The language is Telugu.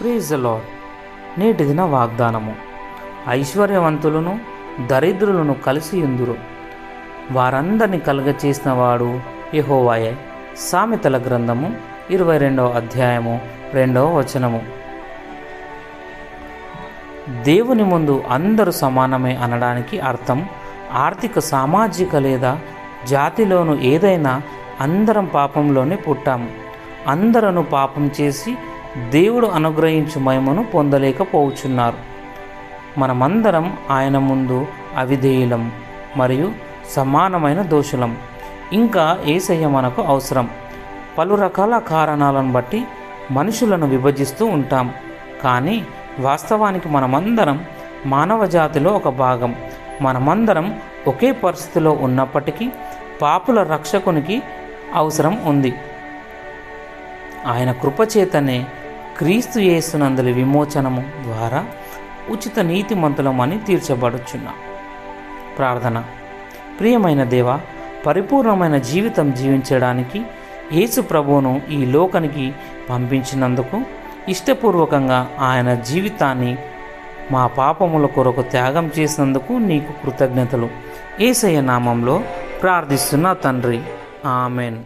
ప్లీజ్ లాడ్ నేటి దిన వాగ్దానము. ఐశ్వర్యవంతులను దరిద్రులను కలిసి ఎందురు. వారందరినీ కలుగచేసిన వాడు యహోవాయే. సామెతల గ్రంథము ఇరవై రెండవ అధ్యాయము రెండవ వచనము. దేవుని ముందు అందరూ సమానమే అనడానికి అర్థం ఆర్థిక సామాజిక లేదా జాతిలోను ఏదైనా అందరం పాపంలోనే పుట్టాము అందరను పాపం చేసి దేవుడు అనుగ్రహించు మహిమను పొందలేకపోవచ్చున్నారు. మనమందరం ఆయన ముందు అవిధేయులం మరియు సమానమైన దోషులం. ఇంకా ఏసయ్య మనకు అవసరం. పలు రకాల కారణాలను బట్టి మనుషులను విభజిస్తూ ఉంటాం. కానీ వాస్తవానికి మనమందరం మానవ జాతిలో ఒక భాగం. మనమందరం ఒకే పరిస్థితిలో ఉన్నప్పటికీ పాపుల రక్షకునికి అవసరం ఉంది. ఆయన కృపచేతనే క్రీస్తు యేసునందుల విమోచనము ద్వారా ఉచిత నీతిమంతులమని తీర్చబడుచున్నాం. ప్రార్థన. ప్రియమైన దేవ పరిపూర్ణమైన జీవితం జీవించడానికి యేసు ప్రభువును ఈ లోకానికి పంపించినందుకు ఇష్టపూర్వకంగా ఆయన జీవితాన్ని మా పాపముల కొరకు త్యాగం చేసినందుకు నీకు కృతజ్ఞతలు. ఏసయ్య నామంలో ప్రార్థిస్తున్న తండ్రి. ఆమెన్.